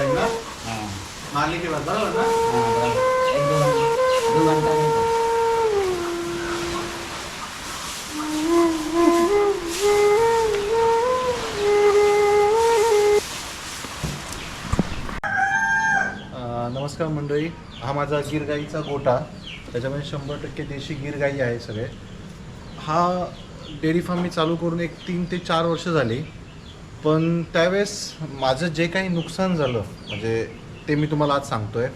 के बराबर ना एक घंटा नमस्कार मंडळी हा माझा गिर गाईचा गोटा त्याच्यामध्ये शंभर टक्के देशी गिर गाई आहे सगळे. हा डेअरी फार्म मी चालू करून एक तीन ते चार वर्ष झाली. पण त्यावेळेस माझं जे काही नुकसान झालं म्हणजे ते मी तुम्हाला आज सांगतोय.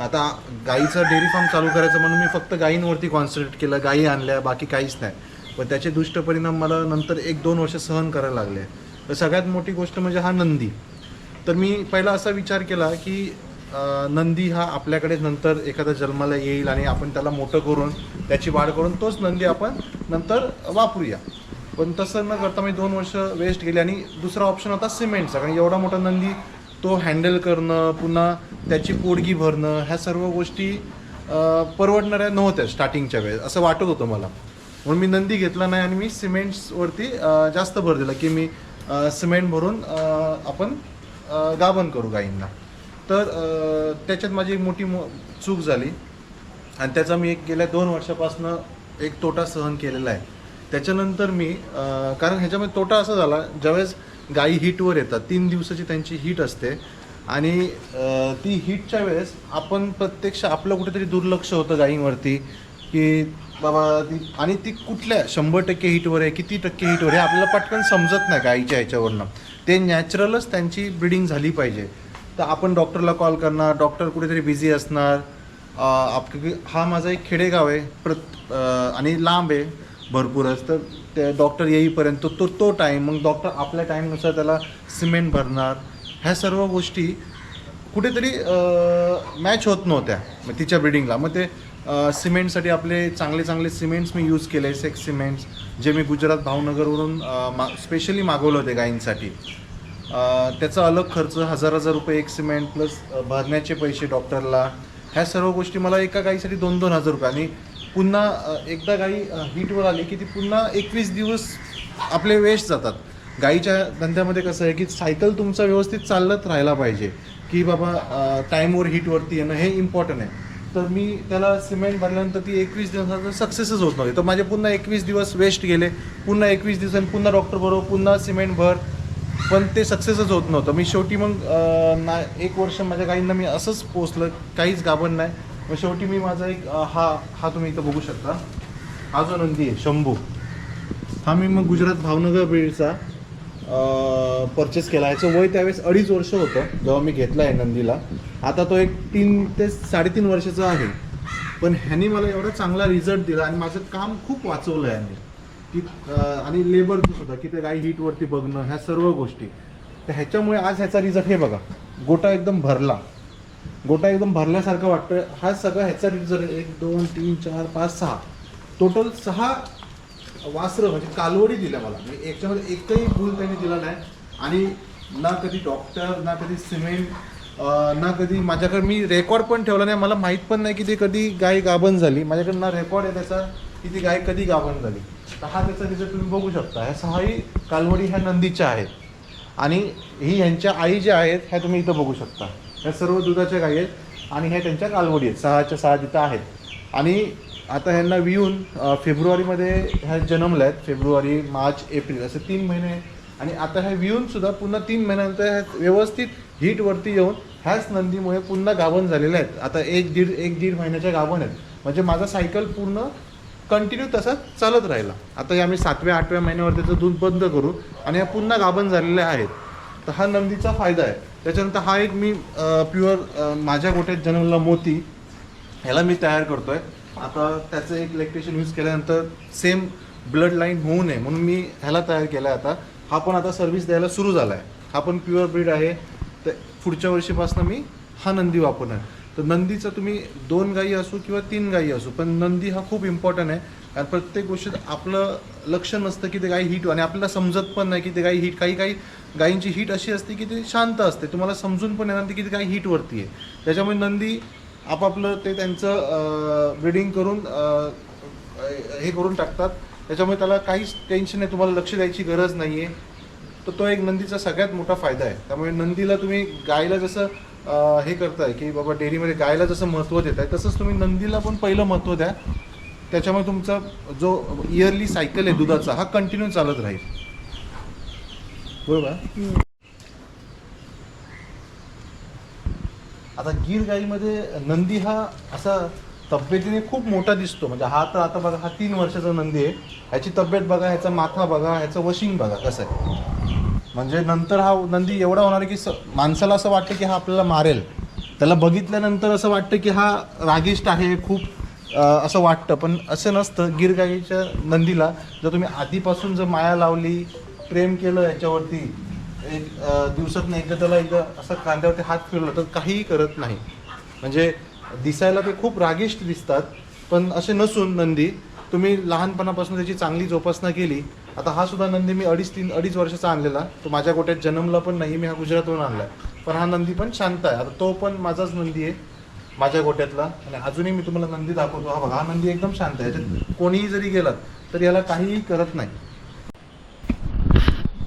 आता गाईचं डेअरी फार्म चालू करायचं म्हणून मी फक्त गायींवरती कॉन्सन्ट्रेट केलं गायी आणल्या बाकी काहीच नाही. पण त्याचे दुष्टपरिणाम मला नंतर एक दोन वर्ष सहन करायला लागले. तर सगळ्यात मोठी गोष्ट म्हणजे हा नंदी. तर मी पहिला असा विचार केला की नंदी हा आपल्याकडे नंतर एखादा जन्माला येईल आणि आपण त्याला मोठं करून त्याची वाढ करून तोच नंदी आपण नंतर वापरूया. पण तसं न करता मी दोन वर्ष वेस्ट गेली आणि दुसरा ऑप्शन होता सिमेंटचा कारण एवढा मोठा नंदी तो हँडल करणं पुन्हा त्याची पोडगी भरणं ह्या सर्व गोष्टी परवडणाऱ्या नव्हत्या स्टार्टिंगच्या वेळेस. असं वाटत होतं मला. म्हणून मी नंदी घेतला नाही आणि मी सिमेंट्सवरती जास्त भर दिला की मी सिमेंट भरून आपण गाभण करू गाईंना तर त्याच्यात माझी एक मोठी मो चूक झाली. आणि त्याचा मी एक गेल्या दोन वर्षापासून एक तोटा सहन केलेला आहे. त्याच्यानंतर मी कारण ह्याच्यामध्ये तोटा असा झाला ज्यावेळेस गाई हीटवर येतात तीन दिवसाची त्यांची हीट असते आणि ती हीटच्या वेळेस आपण प्रत्यक्ष आपलं कुठेतरी दुर्लक्ष होतं गायींवरती की बाबा ती आणि ती कुठल्या शंभर टक्के हीटवर आहे किती टक्के हीटवर आहे आपल्याला पटकन समजत नाही गाईच्या ह्याच्यावरनं. ते नॅचरलच त्यांची ब्रिडिंग झाली पाहिजे. तर आपण डॉक्टरला कॉल करणार डॉक्टर कुठेतरी बिझी असणार आप हा माझा एक खेडेगाव आहे प्रत आणि लांब आहे. भरपूर असतं. ते डॉक्टर येईपर्यंत तो तो टाईम मग डॉक्टर आपल्या टाईमनुसार त्याला सिमेंट भरणार. ह्या सर्व गोष्टी कुठेतरी मॅच होत नव्हत्या. मग तिच्या ब्रिडिंगला मग ते सिमेंटसाठी आपले चांगले चांगले सिमेंट्स मी यूज केले. सेक्स सिमेंट्स जे मी गुजरात भावनगरवरून मा स्पेशली मागवले होते गायींसाठी. त्याचा अलग खर्च हजार हजार रुपये एक सिमेंट प्लस भरण्याचे पैसे डॉक्टरला ह्या सर्व गोष्टी मला एका गाईसाठी दोन दोन हजार रुपये. आणि पुन्हा एकदा गाई हीटवर आली की ती पुन्हा एकवीस दिवस आपले वेस्ट जातात. गाईच्या धंद्यामध्ये कसं आहे की सायकल तुमचा व्यवस्थित चालत राहायला पाहिजे की बाबा टाईमवर हीटवरती येणं हे इम्पॉर्टंट आहे. तर मी त्याला सिमेंट भरल्यानंतर ती एकवीस दिवसानंतर सक्सेसच होत नव्हती. तर माझे पुन्हा एकवीस दिवस वेस्ट गेले पुन्हा एकवीस दिवसांनी पुन्हा डॉक्टर बरोबर पुन्हा सिमेंट भर पण ते सक्सेसच होत नव्हतं. मी शेवटी मग ना एक वर्ष माझ्या गाईंना मी असंच पोचलं काहीच गाभण नाही. मग शेवटी मी माझा एक हा हा तुम्ही इथं बघू शकता. हा जो नंदी आहे शंभू. हा मी मग गुजरात भावनगर बीडचा परचेस केला. याचं वय त्यावेळेस अडीच वर्ष होतं जेव्हा मी घेतला आहे नंदीला. आता तो एक तीन ते साडेतीन वर्षाचा आहे. पण ह्याने मला एवढा चांगला रिझल्ट दिला आणि माझं काम खूप वाचवलं आहे यांनी. की अं, आणि लेबरचं सुद्धा की ते गाई हीटवरती बघणं ह्या सर्व गोष्टी. तर ह्याच्यामुळे आज ह्याचा रिझल्ट हे बघा गोटा एकदम भरला. गोटा एकदम भरल्यासारखं वाटतं हा सगळा ह्याचा रिझल्ट एक दोन तीन चार पाच सहा. टोटल सहा वासरं म्हणजे कालवडी दिल्या मला. म्हणजे याच्यामध्ये एकही भूल त्यांनी दिला नाही. आणि ना कधी डॉक्टर ना कधी सिमेंट ना कधी माझ्याकडे मी रेकॉर्ड पण ठेवला नाही. मला माहीत पण नाही की ती कधी गाय गाभण झाली. माझ्याकडे ना रेकॉर्ड आहे त्याचा की ती गाय कधी गाभण झाली. तर हा त्याचा रिझल्ट तुम्ही बघू शकता. ह्या सहाही कालवडी ह्या नंदीच्या आहेत. आणि ही ह्यांच्या आई ज्या आहेत ह्या तुम्ही इथं बघू शकता. ह्या सर्व दुधाच्या गाई आहेत आणि ह्या त्यांच्या कालवडी आहेत. सहाच्या सहा तिथं आहेत. आणि आता ह्यांना विहून फेब्रुवारीमध्ये ह्या जन्मल्या आहेत. फेब्रुवारी मार्च एप्रिल असे तीन महिने आणि आता ह्या विहूनसुद्धा पुन्हा तीन महिन्यानंतर ह्या व्यवस्थित हीटवरती येऊन ह्याच नंदीमुळे पुन्हा गाभण झालेल्या आहेत. आता एक दीड एक दीड महिन्याच्या गाभण आहेत. म्हणजे माझा सायकल पूर्ण कंटिन्यू तसा चालत राहिला. आता हे आम्ही सातव्या आठव्या महिन्यावर त्याचं दूध बंद करू आणि ह्या पुन्हा गाभण झालेल्या आहेत. तर हा नंदीचा फायदा आहे. त्याच्यानंतर हा एक मी प्युअर माझ्या गोट्यात जन्मला मोती ह्याला मी तयार करतोय. आता त्याचं एक इलेक्ट्रिशियन यूज केल्यानंतर सेम ब्लड लाईन होऊ नये म्हणून मी ह्याला तयार केला आहे आता. हा पण आता सर्व्हिस द्यायला सुरू झाला आहे हा पण प्युअर ब्रीड आहे. तर पुढच्या वर्षीपासून मी हा नंदी वापरणार. तर नंदीचं तुम्ही दोन गायी असू किंवा तीन गायी असू पण नंदी हा खूप इम्पॉर्टंट आहे. कारण प्रत्येक गोष्टीत आपलं लक्ष नसतं की ते गाई हीट आणि आपल्याला समजत पण नाही की ते गाई हीट काही काही गायींची हीट अशी असते की ती शांत असते. तुम्हाला समजून पण येणार की ती गाई हीटवरती आहे. त्याच्यामुळे नंदी आपापलं ते त्यांचं ब्रिडिंग करून हे करून टाकतात. त्याच्यामुळे त्याला काहीच टेन्शन नाही. तुम्हाला लक्ष द्यायची गरज नाही आहे तर तो एक नंदीचा सगळ्यात मोठा फायदा आहे. त्यामुळे नंदीला तुम्ही गायला जसं हे करताय की बाबा डेअरीमध्ये गायला जसं महत्त्व देत आहे तसंच तुम्ही नंदीला पण पहिलं महत्त्व द्या. त्याच्यामुळे तुमचा जो इयरली सायकल आहे दुधाचा हा कंटिन्यू चालत राहील. बरोबर? आता गीर गाईमध्ये नंदी हा असा तब्येतीने खूप मोठा दिसतो. म्हणजे हा तर आता बघा हा तीन वर्षाचा नंदी आहे. ह्याची तब्येत बघा ह्याचा माथा बघा ह्याचं वशिंग बघा कसं आहे. म्हणजे नंतर हा नंदी एवढा होणार आहे की स माणसाला असं वाटतं की हा आपल्याला मारेल. त्याला बघितल्यानंतर असं वाटतं की हा रागिष्ट आहे खूप असं वाटतं. पण असं नसतं. गिरगाईच्या नंदीला जर तुम्ही आधीपासून जर माया लावली प्रेम केलं याच्यावरती एक दिवसातनं एकदा त्याला एकदा असं कांद्यावरती हात फिरवला तर काहीही करत नाही. म्हणजे दिसायला ते खूप रागिष्ट दिसतात. पण असे नसून नंदी तुम्ही लहानपणापासून त्याची चांगली जोपासना केली. आता हा सुद्धा नंदी मी अडीच तीन अडीच वर्षाचा आणलेला. तो माझ्या गोट्यात जन्मला पण नाही मी हा गुजरातहून आणलाय. पण हा नंदी पण शांत आहे. आता तो पण माझाच नंदी आहे माझ्या गोट्यातला. आणि अजूनही मी तुम्हाला नंदी दाखवतो. हा बघा हा नंदी एकदम शांत आहे. याच्यात कोणीही जरी गेलात तर याला काहीही करत नाही.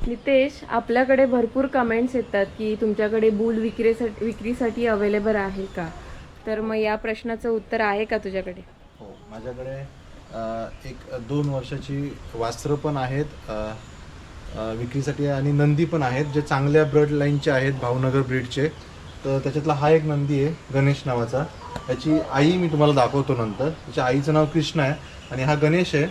नितेश आपल्याकडे भरपूर कमेंट्स येतात की तुमच्याकडे बूल विक्रीसाठी विक्रीसाठी अवेलेबल आहे का? तर मग या प्रश्नाचं उत्तर आहे का तुझ्याकडे? हो माझ्याकडे एक दोन वर्षाची वास्त्रं पण आहेत विक्रीसाठी आणि नंदी पण आहेत जे चांगल्या ब्लड लाईनचे आहेत भावनगर ब्रीडचे. तर त्याच्यातला हा एक नंदी आहे गणेश नावाचा. त्याची आई मी तुम्हाला दाखवतो नंतर. त्याच्या आईचं नाव कृष्ण आहे आणि हा गणेश आहे.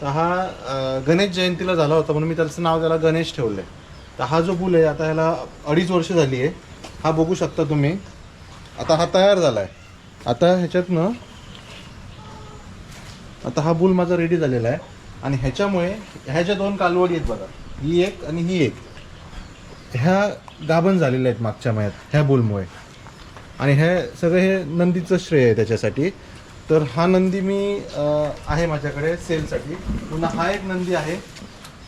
तर हा गणेश जयंतीला झाला होता म्हणून मी त्याचं नाव त्याला गणेश ठेवलं आहे तर हा जो बुल आहे आता ह्याला अडीच वर्ष झाली आहे. हा बघू शकता तुम्ही. आता हा तयार झाला आहे आता ह्याच्यातनं आता हा बुल माझा रेडी झालेला आहे. आणि ह्याच्यामुळे ह्या ज्या दोन कालवडी आहेत बघा ही एक आणि ही एक ह्या गाभण झालेल्या आहेत मागच्या महिन्यात ह्या बुलमुळे. आणि हे सगळं हे नंदीचं श्रेय आहे त्याच्यासाठी. तर हा नंदी मी आहे माझ्याकडे सेलसाठी. पुन्हा हा एक नंदी आहे.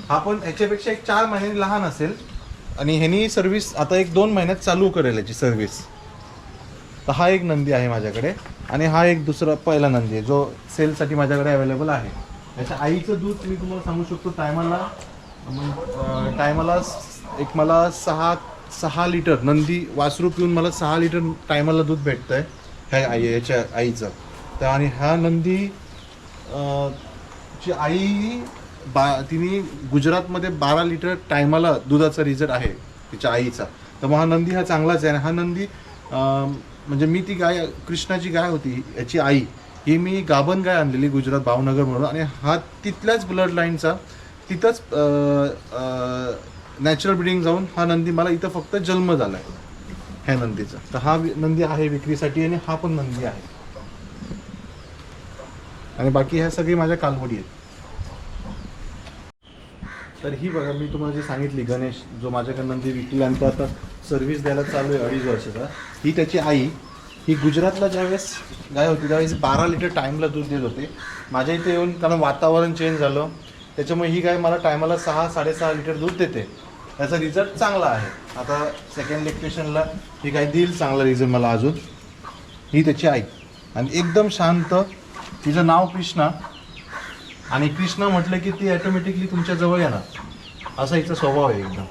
हा पण ह्याच्यापेक्षा एक चार महिने लहान असेल. आणि ह्यानी सर्व्हिस आता एक दोन महिन्यात चालू करेल याची सर्व्हिस तर हा एक नंदी आहे माझ्याकडे आणि हा एक दुसरा पहिला नंदी आहे जो सेलसाठी माझ्याकडे अवेलेबल आहे. याच्या आईचं दूध मी तुम्हाला सांगू शकतो टायमाला टायमाला एक मला सहा सहा लिटर नंदी वासरू पिऊन मला सहा लिटर टायमाला दूध भेटतं आहे ह्या आई याच्या आईचं. तर आणि हा नंदी ची आई बा तिने गुजरातमध्ये बारा लिटर टायमाला दुधाचा रिझल्ट आहे तिच्या आईचा. तर मग हा नंदी हा चांगलाच आहे आणि हा नंदी म्हणजे मी ती गाय कृष्णाची गाय होती याची आई ही मी गाभण गाय आणलेली गुजरात भावनगर म्हणून. आणि हा तिथल्याच ब्लड लाईनचा तिथंच नॅचरल ब्रिडिंग जाऊन हा नंदी मला इथं फक्त जन्म झाला आहे ह्या नंदीचा. तर हा नंदी आहे विक्रीसाठी आणि हा पण नंदी आहे. आणि बाकी ह्या सगळी माझ्या कालवडी आहेत. तर ही बघा मी तुम्हाला जे सांगितली गणेश जो माझ्याकडनं नंदी विकली आणि तो आता सर्व्हिस द्यायला चालू आहे अडीच वर्षाचा ही त्याची आई ही गुजरातला ज्यावेळेस गाय होती त्यावेळेस बारा लिटर टाईमला दूध देत होते. माझ्या इथे येऊन कारण वातावरण चेंज झालं त्याच्यामुळे ही गाय मला टायमाला सहा साडेसहा लिटर दूध देते. त्याचा रिझल्ट चांगला आहे. आता सेकंड इलेक्ट्रिशनला ही गाय देईल चांगला रिझल्ट मला अजून. ही त्याची आई. आणि एकदम शांत तिचं नाव कृष्णा आणि कृष्णा म्हटलं की ती ऑटोमॅटिकली तुमच्या जवळ येणार. असा हिचा स्वभाव आहे एकदम.